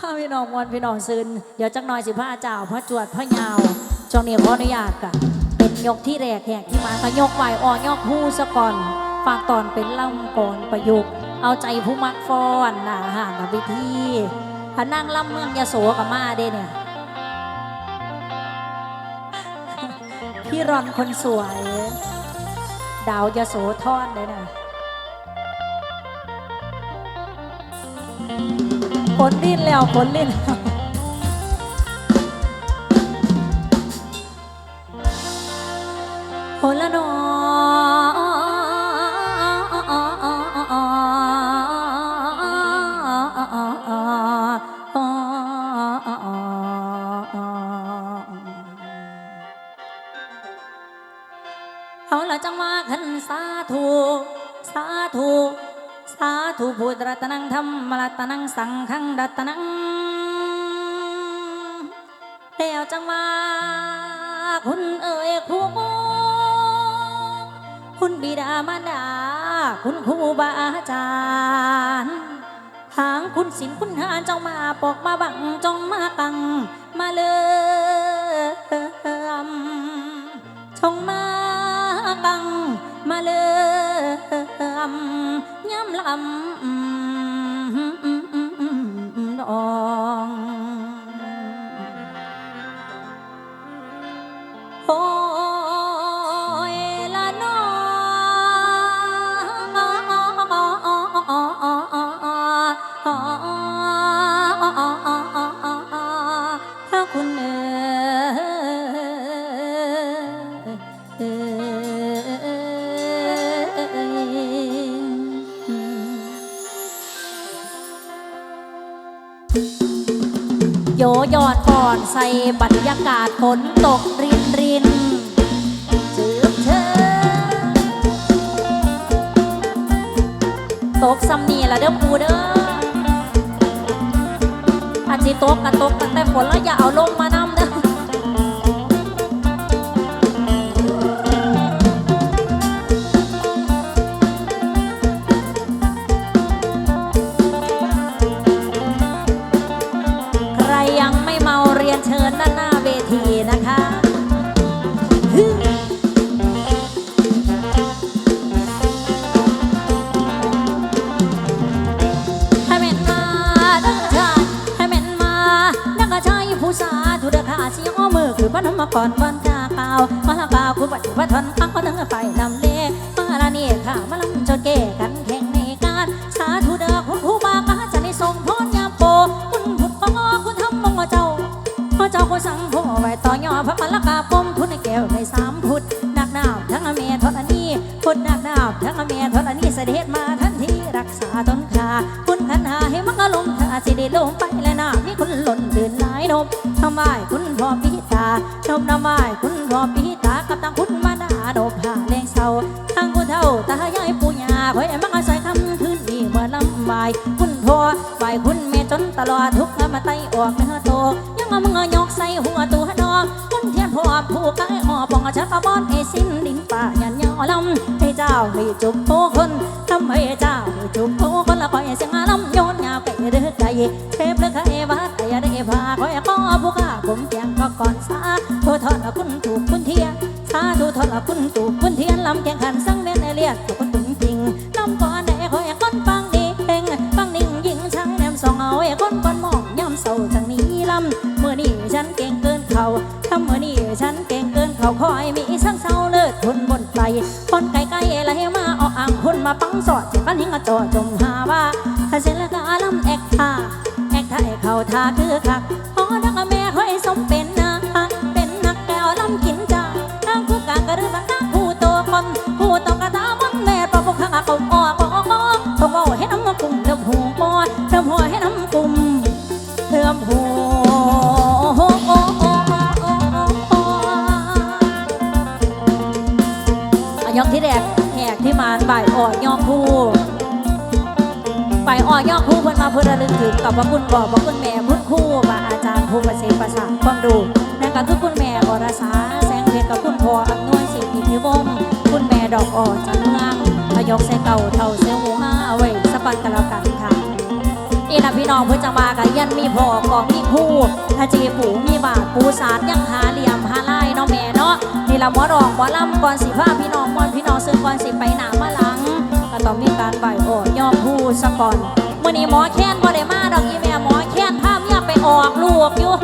ข้าพี่น้องมวนพี่น้องซึนเดี๋ยวจักหน่อยสิพระเจ้าพระจวดพระยาวช่วงนี้ขออนุญาตกันเป็นยกที่แรกแหกที่มาก็ยกไหวอ่อยกผู้สะก่อนฝากตอนเป็นล่ำก่อนประยุกต์เอาใจผู้มักฟ้อนหนาห่างกับวิธีพนั่งล่ำเมืองยโสกับมาเด้เนี่ยพี่รอนคนสวย ดาวยโสทอนเลยนะ ผลลิ้นแล้วผลลิ้นแล้วผลละนอเอาละจังว่าขันสาธุ สาธุ สาธุพุทธรัตนังธรรมรัตนังสังฆังรัตนังแล้วจังว่าคุณเอ่ยครูคุณบิดามารดา คุณครูบาอาจารย์ทางคุณศิลคุณหาเจ้ามาปอกมาบังจองมากัง มาเลยจงมากัง มาเลย ย้ำลำดอง อดก่อนใส่บรรยากาศฝนตกรินรินจืบเธอ ตกซ้ำนี่ละเด้อปูเด้ออาจิตกกะตกกันแต่ฝนแล้วอย่าเอาลงมา น้อมือคือนมาก่อนวันกาเก่ามาละกาวคือบัตรบัตรทน มึงเอายกใส่หัวตัวดอกคุณเทียนพ่อผู้กายหอบองชักกระบอนให้สิ้นดินป่ายันยอลำให้เจ้าให้จุบผู้คนทำให้เจ้าให้จุบผู้คนละคอยเสียงลำโยนยาวไก่เดือดไก่เทพเลือกไก่วัดไก่ได้พาคอยป้อผู้ข้าผมแกงก็ก่อนสาโทษทอดละคุณถูกคุณเทียนสาธุทอดละคุณถูกคุณเทียนลำแข่งขันสัง เขาคอยมีช่างเศร้าเลิศคนบนไปคนไกลไกลไหลมาออกอ่างคนมาปังสอดที่ฟันหิงกระจอจมหาว่าถ้าเสร็จแล้วก็ลำแอกท่าแอกท่าให้เขาท่าคือคักพอดักแม่คอยสมเป็นนะเป็นนักแก้วลำกินจ้าทางผู้กากระรือบังคับผู้โตคนผู้โตกระตามันแม่ประพกข้าเขา ว่าคุณพ่อว่าคุณแม่คุณครูว่าอาจารย์ผู้ประเสริฐประสาทความรู้นั่นก็คือคุณแม่อรสาแสงเพชรกับคุณพ่ออำนวยสิทธิพิวงคุณแม่ดอกอ่อนจักเมืองพยกใส่เต่าเท่าเสียงหูห้าเอาไว้สปันกันแล้วกันค่ะนี่นะพี่น้องเพื่อจังหะกันยันมีพ่อกองมีคู่ถ้าจีปูมีบาทปูสาดยังหาเหลี่ยมหาไล่น้องแม่เนาะนี่ละมอรองมอลำก่อนสิผ้าพี่น้องมอนพี่น้องซึ่งก่อนสิไปหนามาหลังก็ต้องมีการใบโอยอมผู้สะก่อน วันนี้หมอแค้นบ่ได้มาดอกอีแม่หมอแค้นพาเมียไปออกลูกอยู่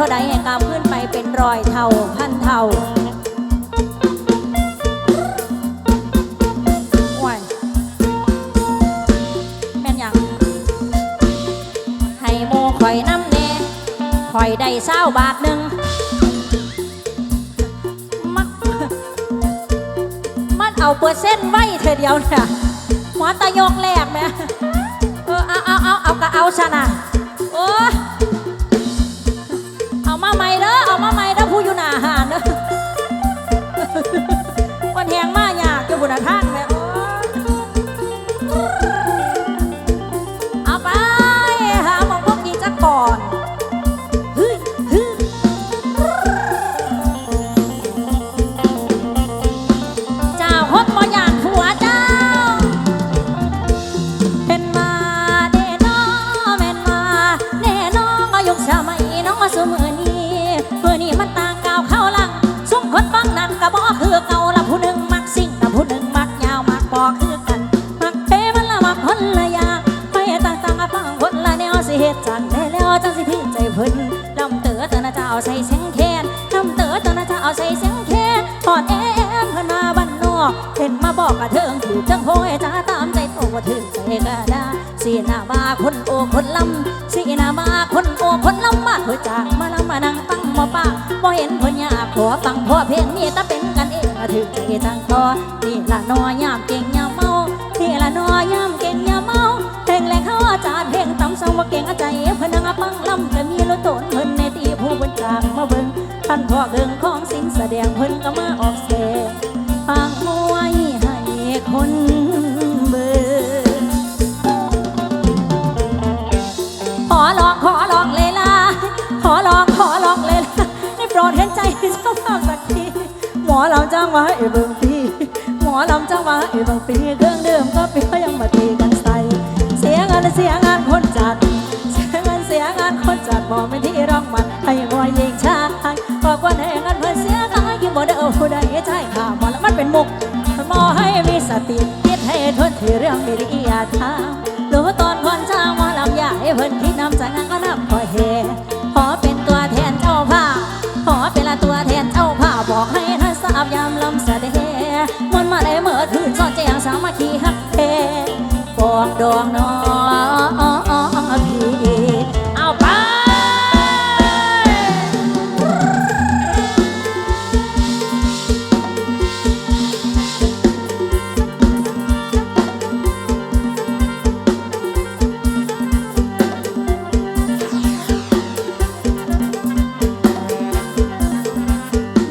เท่าใดแห่งการมขึ้นไปเป็นรอยเท่าพันเท่า that hot สีนามาคนโอคนลำมาหัวจากมาลำมานั่งตั้งหมอป้าบ่เห็นคนยากขอฟังพ่อเพลงนี้ต้าเป็นกันเองถือที่ทางคอที่ละนอยามเก่งยามเมาที่ละนอยามเก่งยามเมาเพลงแรงเขาอาจารย์เพลงตำสังว่าเก่งอาใจพนังปังลำจะมีรถโตนเพื่นในตีผู้บนจากมาเบิ่งท่านพ่อเกิงของสิ่งแสดงเพื่นก็มาออก อลำจ้างมาให้เบิ่งปีหมอลำจ้างมาให้เบิ่งปีเครื่องเดิมก็ปีก็ยังมาตีกันใส่เสียงานเสียงานคนจัดเสียงานเสียงานคนจัดบอกไม่ที่ร้องมันให้หัวยิงชายบอกว่าให้งานเพื่อเสียกายยิ่งบ่ได้เอาผู้ใดใช่ค่ะหมอละมันเป็นมุกหมอให้มีสติคิดให้ทนที่เรื่องมีริยาทารู้ตอนคนจ้างหมอลำยาให้เพิ่นคิดนำใจงานก็น่า อกดองนอพี่เอาไป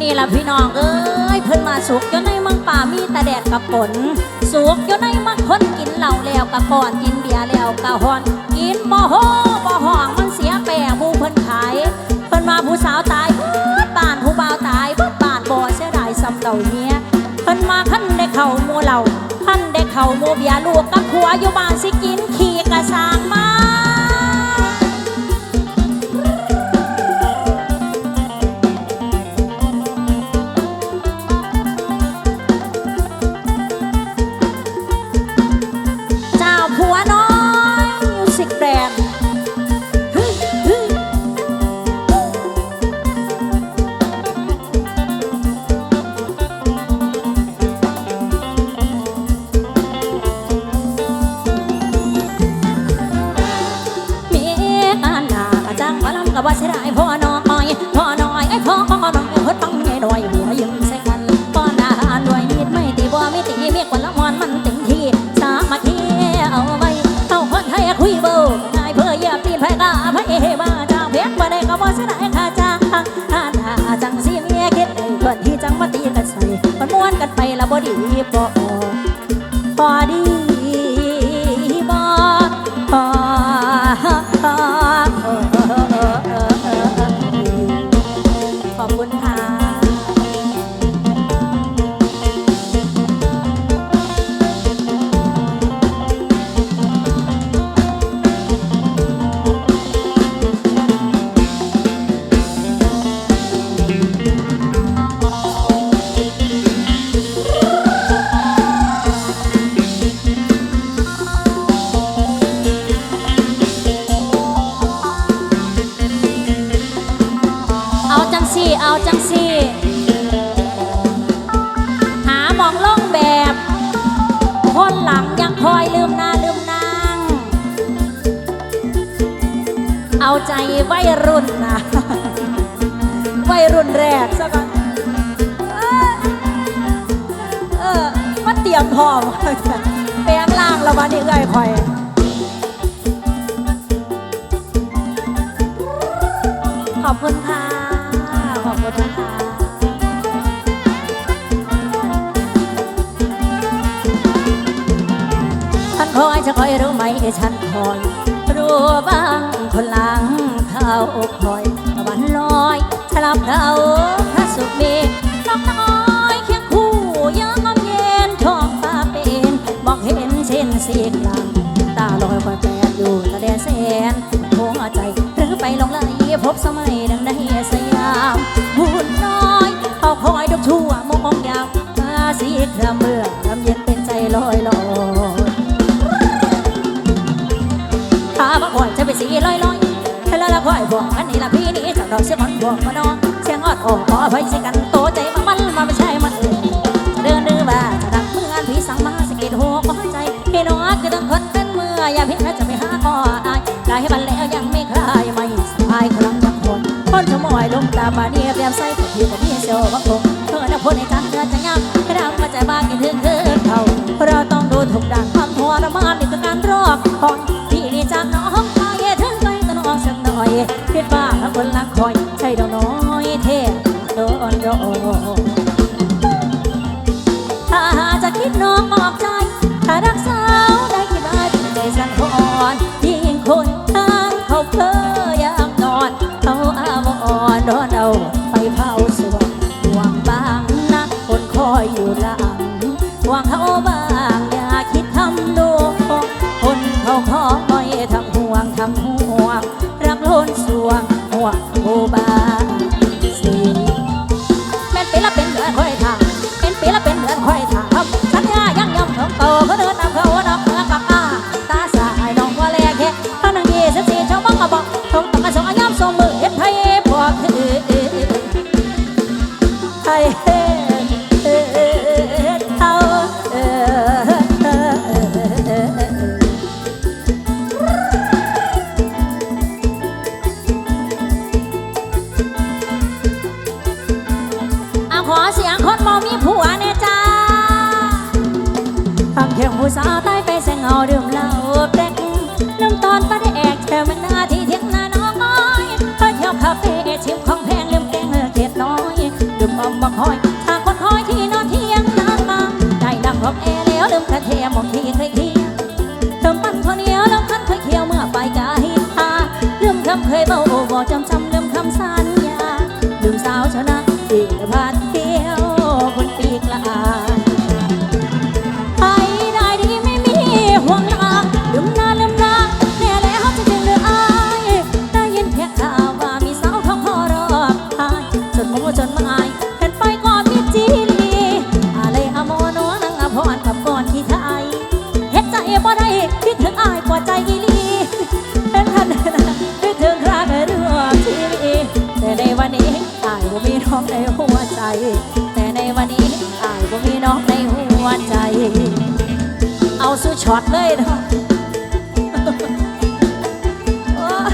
นี่ละพี่น้องเอ้ยเพิ่นมาสุกจนในเมังป่ามีตาแดดกับฝน อยู่บ้านสิกินขี่กระซัง เมียกว่าละมอนมันเต็มที่สามาคคีเอาไว้เอาคนไทยคุยเบานายเพื่อเยียบตีนไผ่กาไผ่มาจาเพียงมาได้ก็บ่เสียดายค่าจ้าข้าถ้าจังสิเมียคิดเลยก่อนที่จังมาตีกันใส่มันม้วนกันไปละบ่ดีบ่พอดี จังสี่ เอาจังสี่ หาหมองล่องแบบ คนหลังยังคอยลืมหน้าลืมนาง เอาใจวัยรุ่นนะวัยรุ่นแรกซะก่อนเอ้ยเอมาเตียมพร้อมแปลงล่างแล้ววันนี้เอ้ยคอยขอบคุณค่ะ จะคอยรู้ไหมฉันคอยรู้บ้างคนหลังเขาคอยตะวันลอยฉลับเขาพระสุเมฆนกน้อยเคียงคู่ยังอมเย็นท้องฟ้าเป็นมองเห็นเช่นสีกลางตาลอยคอยแปรอยู่ตะแดนแสนหัวใจหรือไปหลงไหลพบสมัยดังในสย วละคอยบอกอันนี้ละพี่นี่จากดอกเสียงอ่อนบอกมาน้องเสียงอ่อนออกขออภัยสิกันโตใจมามันมาไม่ใช่มันอื่นเดินดื้อว่าจะดังเมื่อพี่สั่งมาสกิดหัวก็ใจพี่น้องคือต้องคนเป็นเมื่ออย่าพียงแค่จะไปหาก็อายกายให้มันแล้วยังไม่คลายไม่สบายครั้งยังคนคนจะมอยลงตาบาเนียเรียบใส่ผิวกับพี่เสียวบังคงเธอน่ะพูดในกันเธอจะยับให้ ดนโดนถ้าจะคิดน้องออกใจถ้ารักษ อมบักหอยถ้าคนคอยที่นอนเที่ยงนานมาได้ดังของแอร์แล้วลืมกระเทียมหมกที่เคยเคียงเติมปั้นข้าวเหนียวแล้วคันเคยเคี่ยวเมื่อไปกาฮิตาลืมคำเคยเบาบอกจำจำลืมคำสัญญาลืมสาวชนะอีกพาดเที่ยวคนปีกลายไปได้ดีไม่มีห่วงลาลืมนาลืมนาแน่แล้วจะจึงเหลืออายได้ยินเพียข่าวว่ามีสาวเขาขอรอบทายจนโมจนมา น้องในหัวใจ แต่ในวันนี้อายบ่มีน้องในหัวใจ เอาสู้ช็อตเลยเนาะอ้ย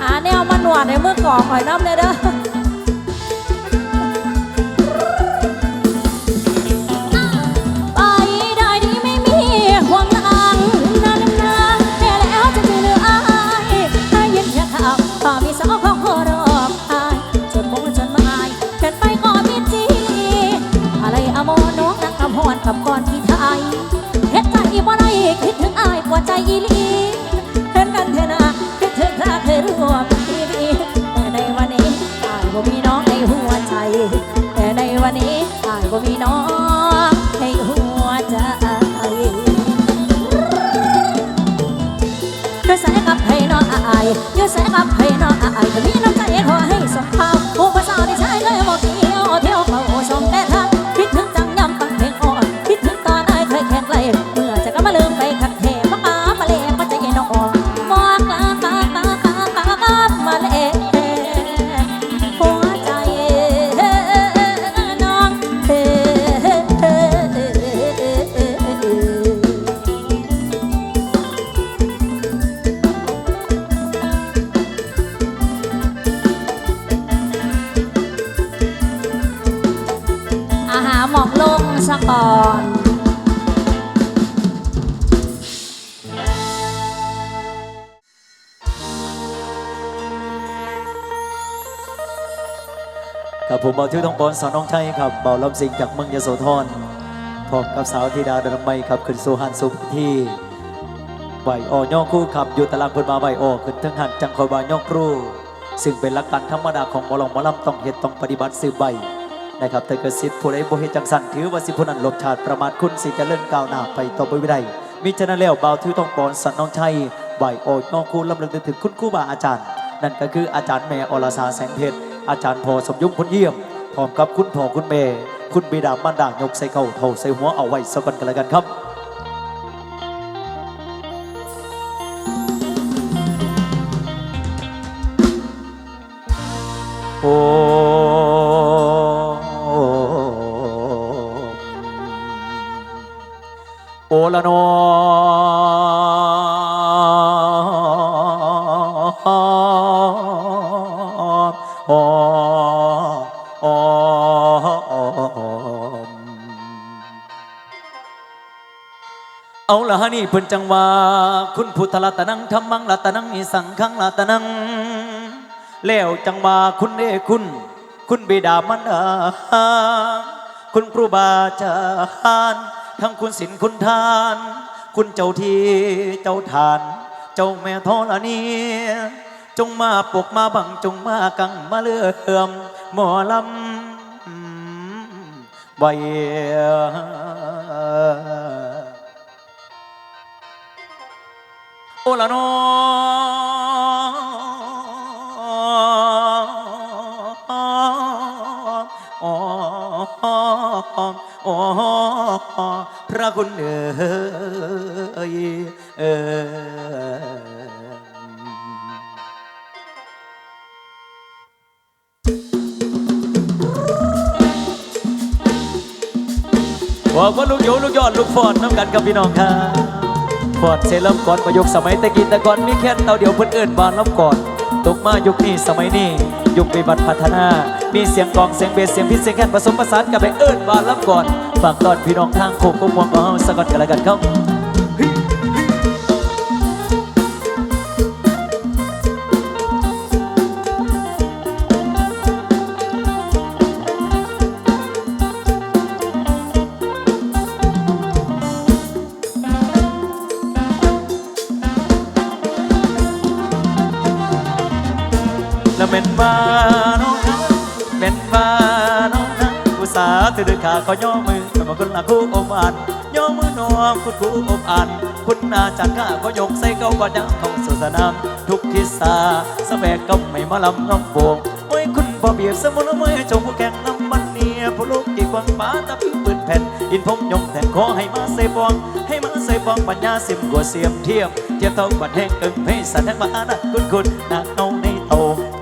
หาแนวมาหนวดในเมื่อก่อหอยน้ำเลยเด้อ หมอกลงสะก่อนครับผมเบาทิวทองบอลสอนน้องชัยครับเบาลำสิงจากเมืองยโสธรพร้อมกับสาวธิดาดนไมครับขึ้นสู่หันสุที่ไหวออย่อคู่ขับอยู่ตารางเพิ่นมาไหวออขึ้นทั้งหันจังคอยบาย่อครู ซึ่งเป็นหลักการธรรมดาของหมอลองหมอลำต้องเฮ็ดต้องปฏิบัติสืบใบ นะครับแต่กระสิทธิ์ผู้ใดบ่เฮ็ดจังสันถือว่าสิผู้นั้นหลบชาติประมาทคุณสิเจะเลื่อนก้าวหน้าไปต่อไปไม่ได้มิฉะนั้นแล้วเบาทิวทองปอนสันน้องชัยไหวอดน้อคู่ลำลึกถึงคุณครูบาอาจารย์ นั่นก็คืออาจารย์แม่อรสาแสงเพชรอาจารย์พอสมยุงพลเยี่ยมพร้อมกับคุณพ่อคุณแม่คุณบิดามารดายกใส่เข่าเท่าใส่หัวเอาไว้สักกันกันแล้วกันครับ ละนอเอาละฮะนี่เพิ่นจังว่าคุณพุทธรัตนังธรรมังรัตนังนิสังขังรัตนัง แล้วจังว่าคุณเอคุณ คุณบิดามารดาคุณครูบาอาจารย์ ทั้งคุณศิลคุณทาน คุณเจ้าที่เจ้าทาน เจ้าแม่ธรณีจงมาปกมาบังจงมากังมาเลื่อมหมอลำไว้โอละนอ อ๋อพระคุณเอ๋ยเอ่ยว่าว่าลูกโยลูกยอดลูกฟอดน้ำกันกับพี่น้องครับฟอดเซรั่มก่อนประยุกสมัยตะกี้ต่ก่อนมีแค่เตาเดียวเพิ่อนเอื่นบานล้ำก่อนตกมายุคนี้สมัยนี้ยุควิบัติพัฒนา มีเสียงกลองเสียงเบสเสียงพิษเสียงแคนผสมผสานกับไปเอิ้นบานล้ำก่อนฝากตอนพี่น้องทางโคกกมวงของเฮาสักก่อนกันละกันครับ ข้าขาย่อมือสมคุณละคู่อมอ่านย่อมือน้องคุณครูอมอ่านคุณอาจารย์ข้าก็ยกใส่เก้าก็ยังของสุสนามทุกทิศาสแบกก็ไม่มาลำน้องโป่งโอ้ยคุณพ่อเบียบสมุนมวยจงผู้แข่งน้ำมันเนียผู้ลูกกี่กวางป้าตะพิปืนแผ่นอินพงยงแต่งขอให้มาใส่บอง ให้มาใส่บองปัญญาเสียมกว่าเสียมเทียมเทียบเท่าบัดแห้งกึ่งให้สันแห่งมานะคุณคุณนักเอาในโต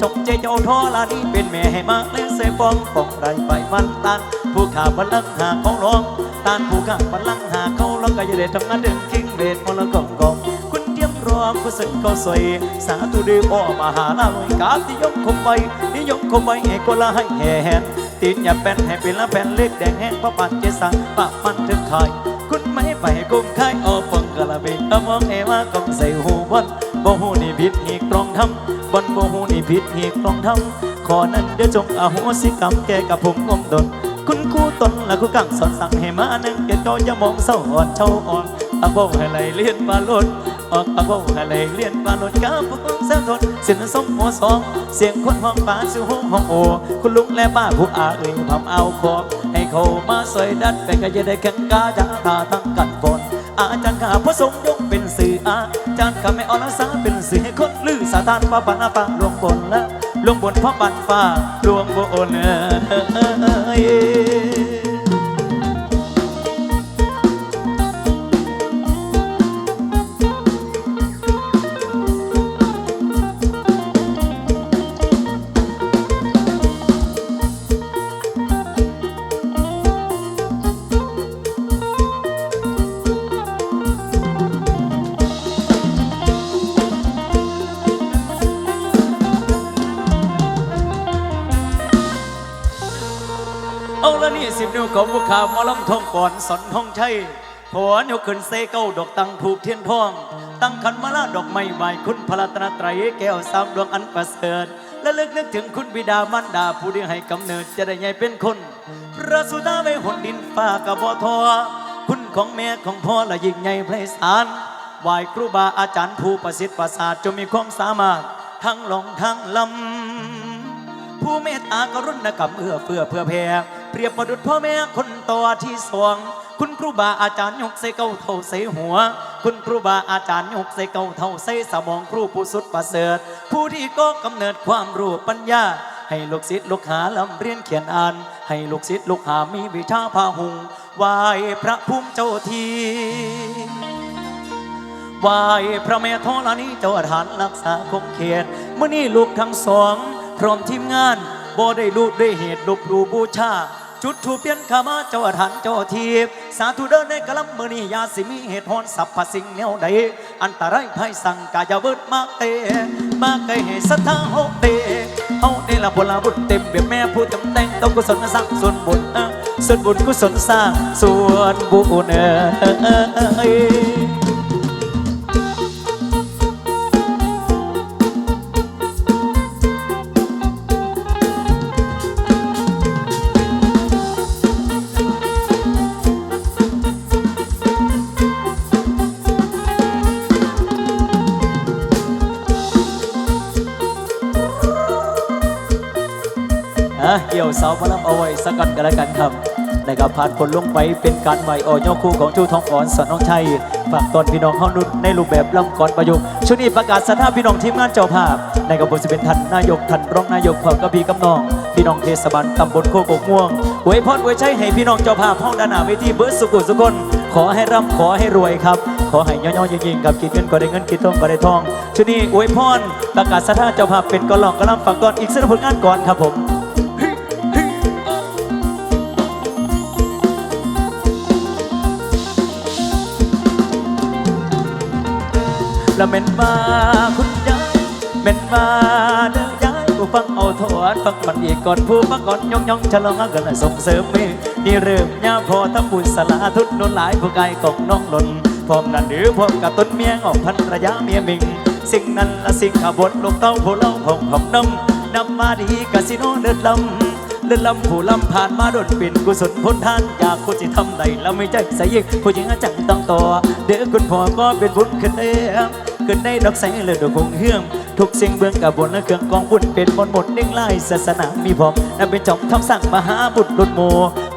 จงใจเจ้าท่อลานี้เป็นแม่ให้มาเล่นใส่ฟองปองไรไปมันตาน ผู้ขาบัลลังก์หาของร้องตานผู้ขาบัลลังก์หาเขาล้วก็จะได้ทำงานดึงคิงเดชมรกองกองคุณเตรียมรอมผู้สึกก็สวยสาธุดีพ่อมหาลาลอยกาบที่ยมคมไว้นิยมคมไว้ให้คนละให้แห่แหนติดอย่าเป็นให้เป็นละแผ่นเล็กแดงแห้งพระปันเจสังปะมันถึงคายคุณไม่ไปกุมคายออกฟังกะละเบงเอามองเอว่ากองใส่หูบนบ่หูนี่ผิดหีกรองทำบนบ่หูนี่ผิดหีกรองทำขอนั้นเดี๋ยวจงอโหสิกรรมแก่กับผมงมดน คุณครูตนและครูกังสอนสั่งให้มาหนึ่งเกียรติก็อย่ามองเศร้าอ่อนเช่าอ่อนอาโบให้ไหลเลียนปลาลดออกอาโบให้ไหลเลียนปลาลดกาผู้ต้องเส้นทนสินสมโมสอง เสียงคนห้องป่าสิวห้องห้องโอ คุณลุงและป้าผู้อาเอ่ยพำเอาขอบให้เขามาสวยดัดไปก็จะได้แข่งกาจะตาตั้งกันฝนอาจารย์ข้าพระสงฆ์ยกเป็นสื่ออาจารย์ข้าไม่อรสาเป็นสื่อให้คนลือสาธานป้าปันาปาลวงบนและ ลงบนพ่อบันฟ้าลวงโบนเอ้ย ข้าวมอลำทองก่อนสนทองชัยผัวนิ้วขึ้นเซเก้าดอกตังถูกเทียนทอง ตั้งขันมาลาดอกไม้ไหวคุณพระรัตนตรัยแก้วสามดวงอันประเสริฐและลึกนึกถึงคุณบิดามารดาผู้ที่ให้กำเนิดจะได้ใหญ่เป็นคนพระสุดาไว้หนดินฟ้ากับบ่อทอคุณของแม่ของพ่อละยิ่งใหญ่ไพศาลไหวครูบาอาจารย์ผู้ประสิทธิ์ประสาทจงมีความสามารถทั้งหลงทั้งลำผู้เมตตากรุณากับเอื้อเฟื้อเพื่อแผ่ เปรียบประดุจพ่อแม่คนต่อที่สวง คุณครูบาอาจารย์ยกใส่เก้าเท่าใส่หัว คุณครูบาอาจารย์ยกใส่เก้าเท่าใส่สมองครูผู้สุดประเสริฐ ผู้ที่ก็กำเนิดความรู้ปัญญา ให้ลูกศิษย์ลูกหาลำเรียนเขียนอ่าน ให้ลูกศิษย์ลูกหามีวิชาพาหุงไหวพระภูมิเจ้าทีไหวพระแม่ธรณีเจ้าฐานรักษาคงเขตเมื่อนี้ลูกทั้งสอง พร้อมทีมงานบ่ได้ลูกด้วยเหตุลบหลูบูชา จุดถูเปลี่ยนขามาเจ้าฐานเจ้าทีบสาธุเดินในกะลำมือนี้ยาสิมีเหตุหอนสัพพสิ่งแนวใดอันตรายภัยสั่งกายาเบิดมากเตมากไกลให้สัทธาหกเตเฮาได้ละพลาบุญเต็มเบียบแม่ผู้จำแต่งต้องกุศลสร้างส่วนบุญส่วนบุญกุศลสร้างส่วนบุญเอ้ สักกันกันแล้วกันครับนะครับผ่านผลลงไปเป็นการไหวออยอคู่ของชูทองอ่อนสอนน้องชัยฝากตอนพี่น้องเข้านุนในรูปแบบลำก่อนประยุกต์ชุดนี้ประกาศสถาพี่น้องทีมงานเจ้าภาพในกระบวนสิเป็นท่านนายกท่านรองนายกพร้อมกับพี่กำนอง พี่น้องเทศบาลตำบลโคกกม่วงอวยพรอวยใจให้พี่น้องเจ้าภาพห้องด้านหน้าเวทีเบิร์ดสุกุสุกนขอให้ร่ำขอให้รวยครับ ขอให้ย่อๆยิงๆกับกินเงินก็ได้เงินกินทองก็ได้ทองชุดนี้อวยพรประกาศสถาเจ้าภาพเป็นกอลองกอลำฝากก่อนอีกสักผลงานก่อนครับผม ละเม็นมาคุณยายเม็นมาเด้อยายผู้ฟังเอาถวดฟังมันอีกก่อนผู้ฟังก่อนยองยองฉลองกันส่งเสริมมือนี่เริ่มยาพอทำบุญสลาทุนนนหลายผู้กายของน้องหล่นพร้อมนั่นหรือพร้อมกับต้นเมียงออกพันระยะเมียมิงสิ่งนั้นละสิ่งขบวนลูกเต้าผู้เล่าของของน้ำนำมาดีกาสิโนเดินลำเลื่อนลำผู้ลำผ่านมาโดนเป็นกุศลพ้นทานอยากคุณจะทำใดแล้วไม่ใจใส่ยิงผู้หญิงจังต้องต่อเด้อคุณพ่อก็เป็นบุญขึ้นเอง ขึ้นได้ดอกใสเลยดอกคงเฮื่องทุกเสียงเบื้องกับบนและเครื่องกองบุญเป็นมนหมดเด้งไล่ศาสนามีพร้อมนั่นเป็นจอมทำสั่งมหาบุตรลุนโม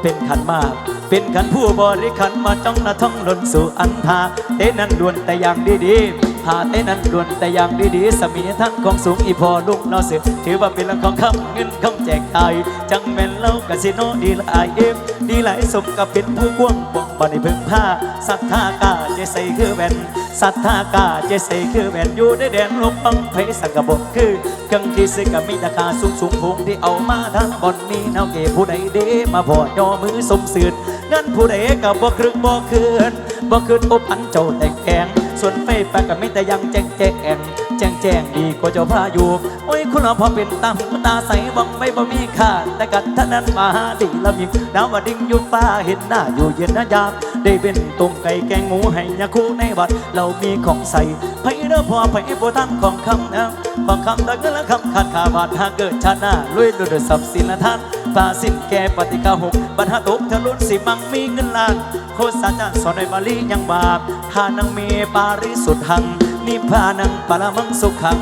เป็นขันมากเป็นขันผู้บริขันมาจ้องละท่องลนสู่อันทาเต้นั้นด่วนแต่อย่างดีๆ หาเต้นั้นด่วนแต่อย่างดีๆสมีทั้งของสูงอีพอลุกนอเสือถือว่าเป็นเรื่องของคำเงินคำแจกตายจังแม่นเล่ากะสิโนดีหลายเอฟดีหลายสมกับเป็นผู้กว้างบ่งบ่ได้พึ่งผ้าศรัทธากาเจใส่คือแว่นศรัทธากาเจใส่คือแว่นอยู่ในแดนลบบังไพสังกบกคือเครื่องที่ซื้อกับมีราคาสูงสูงพงที่เอามาทางบอนนี้เนาเกผู้ใดเดมาพอย่อมือสมสืดงั้นผู้ใดกับบ่ครึกบ่คืนบ่คืนอบอันเจ้าแต่แกง ส่วนไฟแปลกับไม่แต่ยังแจ้งแจ้งแองแจ้งแจ้งดีกว่าเจ้าพาอยู่โอ้ยคุณเราพอเป็นตาหูตาใสบังไม่บ่มีค่าแต่กันท่านั้นมาดีละมิงดาวดิ่งอยู่ฟ้าเห็นหน้าอยู่เย็นนะยามได้เป็นต้มไก่แกงหมูให้ยาคูในบัดเรามีของใส่ไผเด้อพอไผโบทานของคำนะของคำตะกันละคำขาดขาบาดหากเกิดชาติหน้ารวยด้วยทรัพย์สินละท่าน ฟ้าสิ้นแก่ปฏิกาหกบรรหาตกทะลุนสิมังมีเงินล้าน โคตรสาจารย์สอนในบาลียังบาปทานังเมปาริสุทธัง นิพพานังปรมังสุขัง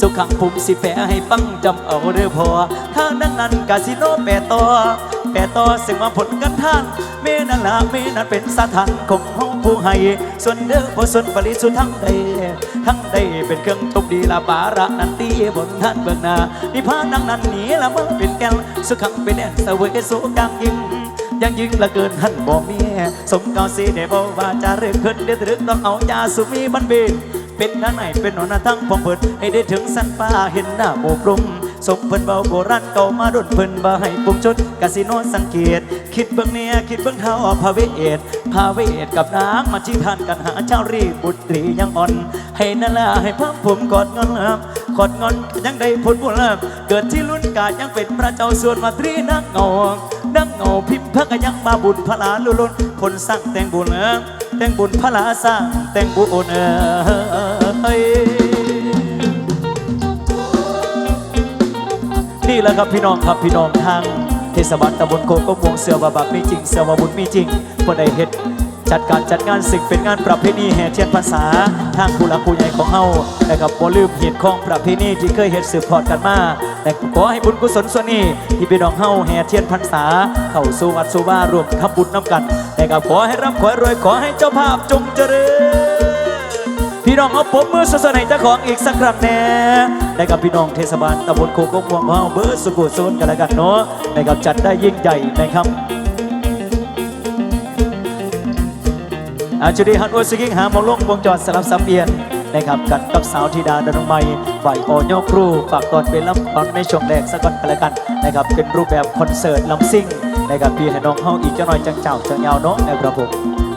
สุขังภูมิสิแปให้ปังจำเอาเด้อพอถ้านังนั้นกาสิโนแปะต่อแปะต่อซึ่งมาผลกันท่านเมนันละเมนันเป็นสถานของห้องผู้ให้ส่วนเด้อพอส่วนปริสุทธิ์ทั้งใด ทั้งได้เป็นเครื่องทุบดีละปาระนันตีบนท่านเบื้องหน้านิพานังนั้นหนีละเมื่อเป็นแก้วสุขังเป็นแอนเวสุกังยิงยังยิงละเกินหันบ่เมียสมเกาสีเดบอว่าจะเรื่องขึ้นเดือดรึกต้องเอายาสุมีบันเบนเป็นทาไหนเป็นหนอนทั้งพองเปิดให้ได้ถึงสันป้าเห็นหน้าโบกลม สมเพิ่นเบาโบราณเก่ามาดุนเพิ่นบ่ให้ปุ่มชดกาสิโนสังเกต คิดเบิ่งเนี่ยคิดเบิ่งเท้าพาเวเอตพาเวเอตกับนางมาชี้ทานกันหาเจ้ารีบุตรียังอ่อน ให้นั่นละให้พักผมกอดงอนลับกอดงอนยังได้ผลบุญลับเกิดที่รุ่นกายังเป็นพระเจ้าส่วนมาตรีนักเงานังเงาพิมพ์พระกยังมาบุญพระลาลุลุนคนสร้างแต่งบุญเออแต่งบุญพระลาสร้างแต่งบุญเออ นี่แหละครับพี่น้องครับพี่น้องทางเทศบาลตำบลโคกก็มวงเสือว่าบักมีจริงเสือว่าบุญมีจริงคนใดเฮ็ดจัดการจัดงานสิ่งเป็นงานประเพณีแห่เทียนพรรษา ทางผู้หลักผู้ใหญ่ของเฮานะครับบ่ลืมเหตุของประเพณีที่เคยเฮ็ดสืบทอดกันมาแต่ขอให้บุญกุศลส่วนนี้ที่พี่น้องเฮาแห่เทียนพรรษา เข้าสู่วัดสู่ว่ารวมทำบุญน้ำกันนะครับขอให้ร่ำขอให้รวยขอให้เจ้าภาพจงเจริญพี่น้องเอาปมมือสดๆให้เจ้าของอีกสักครั้งแน่ นะครับพี่น้องเทศบาลตำบลโคกงม่วงเฮาเบอร์สุกุโซนกันแล้วกันเนาะนะครับจัดได้ยิ่งใหญ่นะครับอาจุดีฮันโอซิกิงหามองลงวงจรสลับสับเปลี่ยนนะครับกันกับสาวธิดาดนงไม้ฝ่ายโอยครูฝากตอนเป็นลำตอนในช่วงแรกสักก่อนกันแล้วกันนะครับเป็นรูปแบบคอนเสิร์ตลำซิ่งนะครับพี่ให้น้องเฮาอีกเจ้าหน่อยจังเจ้าจังยาวเนาะนะครับผม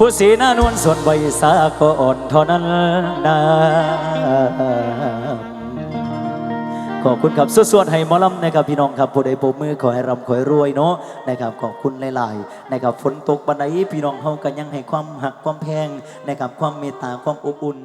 ผู้สีหน้านวลส่วนใบสาก็อ่อนเท่านั้นนะขอบคุณครับสวดๆให้มอลำนะครับพี่น้องครับผู้ใดปรบมือขอให้ร่ำขอให้รวยเนาะนะครับขอบคุณหลายๆนะครับฝนตกบันไดพี่น้องเฮากันยังให้ความหักความแพงนะครับความเมตตาความอบอุ่น